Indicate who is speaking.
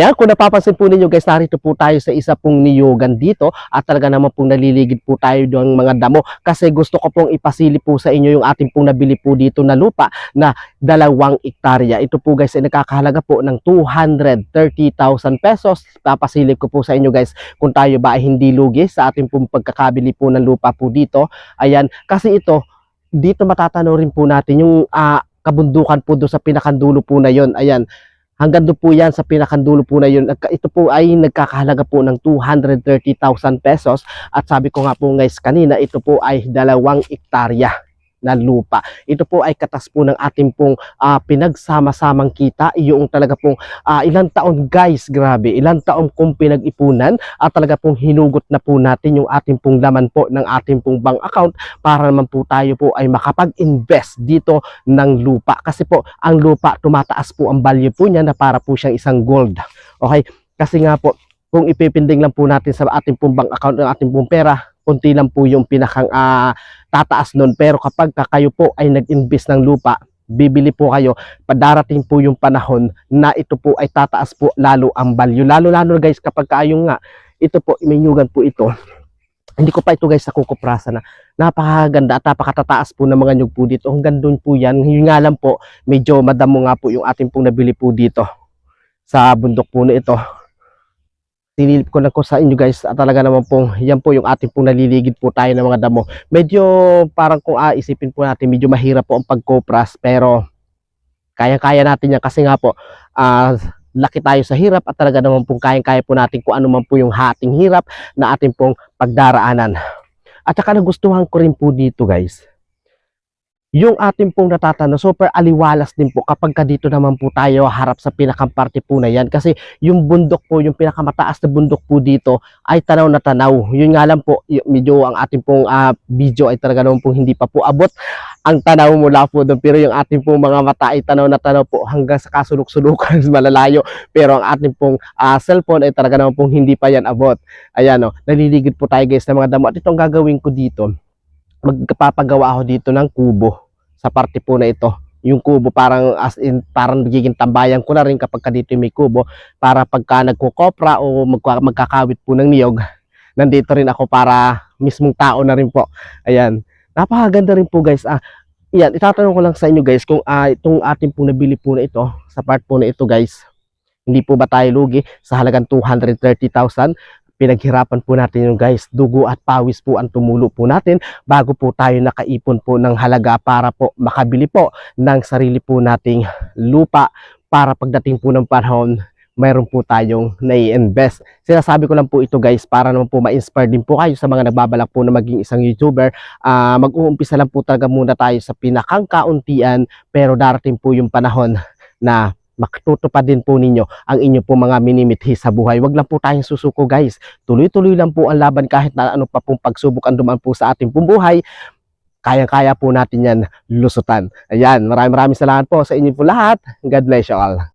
Speaker 1: Ayan, kung napapansin po ninyo guys, narito po tayo sa isa pong niyugan dito at talaga naman pong naliligid po tayo ng mga damo kasi gusto ko pong ipasili po sa inyo yung ating pong nabili po dito na lupa na dalawang ektarya. Ito po guys ay nakakahalaga po ng 230,000 pesos. Papasilip ko po sa inyo guys kung tayo ba ay hindi lugi sa ating pong pagkakabili po ng lupa po dito. Ayan, kasi ito, dito matatanaw rin po natin yung ah, kabundukan po doon sa pinakandulo po na yon. Ayan, hanggang doon po yan sa pinakandulo po na yun. Ito po ay nagkakahalaga po ng 230,000 pesos at sabi ko nga po guys kanina ito po ay dalawang ektarya na lupa. Ito po ay katas po ng ating pong ah, pinagsama-samang kita. Yung talaga pong ah, ilang taon guys, grabe, ilang taon kong pinag-ipunan at talaga pong hinugot na po natin yung ating pong laman po ng ating pong bank account para naman po tayo po ay makapag-invest dito ng lupa. Kasi po, ang lupa, tumataas po ang value po niya na para po siyang isang gold. Okay? Kasi nga po, kung ipipinding lang po natin sa ating pong bank account ng ating pong pera, konti lang po yung pinakang ah, tataas nun. Pero kapag ka kayo po ay nag-invest ng lupa, bibili po kayo, padarating po yung panahon na ito po ay tataas po lalo ang value. Lalo-lalo guys kapag kayo nga, ito po, iminyugan po ito. Hindi ko pa ito guys nakukuprasa na napakaganda at napakatataas po ng mga nyug po dito. Hanggang doon po yan. Yun nga lang po, medyo madamo nga po yung ating pong nabili po dito sa bundok po na ito. Sinilip ko lang ko sa inyo guys at talaga naman po, yan po yung ating pong naliligid po tayo ng mga damo. Medyo parang kung ah, isipin po natin, medyo mahirap po ang pagkopras pero kaya-kaya natin yan kasi nga po, ah, laki tayo sa hirap at talaga naman pong kayang-kaya po natin kung ano man po yung hating hirap na ating pong pagdaraanan. At saka nagustuhan ko rin po dito guys, yung ating pong natatano, super aliwalas din po kapag ka dito naman po tayo harap sa pinakang parte po na yan. Kasi yung bundok po, yung pinakamataas na bundok po dito ay tanaw na tanaw. Yun nga lang po, medyo ang ating pong ah, video ay talaga naman po hindi pa po abot ang tanaw mula po doon. Pero yung ating pong mga mata ay tanaw na tanaw po hanggang sa kasulok-sulukan malalayo. Pero ang ating pong ah, cellphone ay talaga naman pong hindi pa yan abot. Ayan o, naliligid po tayo guys ng mga damo. At itong gagawin ko dito, magpapagawa ako dito ng kubo sa parte po na ito. Yung kubo parang as in parang nagiging tambayan ko na rin kapag ka dito may kubo para pagka nagkukopra o magka, magkakawit po ng niyog, nandito rin ako para mismong tao na rin po. Ayan. Napakaganda rin po guys. Ah, yan, itatanong ko lang sa inyo guys kung ah, itong ating pong nabili po na ito, sa part po na ito guys, hindi po ba tayo lugi sa halagang 230,000? Pinaghirapan po natin yung guys, dugo at pawis po ang tumulo po natin bago po tayo nakaipon po ng halaga para po makabili po ng sarili po nating lupa para pagdating po ng panahon mayroon po tayong nai-invest. Sinasabi ko lang po ito guys para naman po ma-inspire din po kayo sa mga nagbabalak po na maging isang YouTuber. Ah, mag-uumpisa lang po talaga muna tayo sa pinakang kauntian pero darating po yung panahon na makatutupad din po ninyo ang inyo po mga minimithi sa buhay. Wag lang po tayong susuko guys. Tuloy-tuloy lang po ang laban kahit na ano pa pong pagsubok ang dumaan po sa ating pong buhay. Kaya-kaya po natin yan lusutan. Ayan, maraming maraming salamat po sa inyo po lahat. God bless you all.